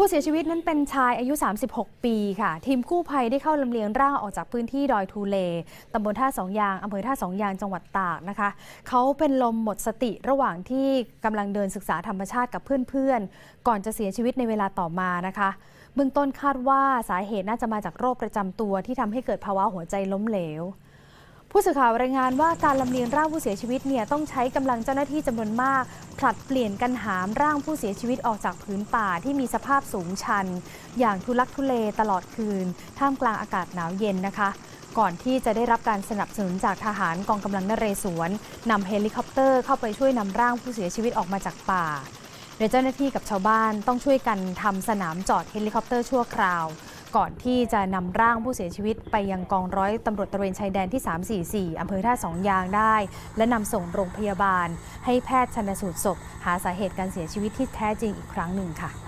ผู้เสียชีวิตนั้นเป็นชายอายุ 36 ปีค่ะ ทีมกู้ภัยได้เข้าลำเลียงร่างออกจากพื้นที่ดอยทูเลตำบลท่าสองยางอำเภอท่าสองยางจังหวัดตากนะคะ เขาเป็นลมหมดสติระหว่างที่กำลังเดินศึกษาธรรมชาติกับเพื่อนๆ ก่อนจะเสียชีวิตในเวลาต่อมานะคะเบื้องต้นคาดว่าสาเหตุน่าจะมาจากโรคประจำตัวที่ทำให้เกิดภาวะหัวใจล้มเหลว ผู้สื่อข่าวรายงานว่าการลำเลียงร่างผู้เสียชีวิตเนี่ยต้องใช้กำลังเจ้าหน้าที่จำนวนมาก ผลัดเปลี่ยนกันหามร่างผู้เสียชีวิตออกจากผืนป่าที่มีสภาพสูงชัน อย่างทุลักทุเลตลอดคืน ท่ามกลางอากาศหนาวเย็นนะคะ ก่อนที่จะได้รับการสนับสนุนจากทหารกองกำลังนเรศวรนำเฮลิคอปเตอร์เข้าไปช่วยนำร่างผู้เสียชีวิตออกมาจากป่าโดยเจ้าหน้าที่กับชาวบ้านต้องช่วยกันทำสนามจอดเฮลิคอปเตอร์ชั่วคราว ก่อนที่จะนำร่างผู้เสียชีวิตไปยังกองร้อยตำรวจตระเวนชายแดนที่ 344 อำเภอท่าสองยางได้ และนำส่งโรงพยาบาล ให้แพทย์ชันสูตรศพ หาสาเหตุการเสียชีวิตที่แท้จริงอีกครั้งหนึ่งค่ะ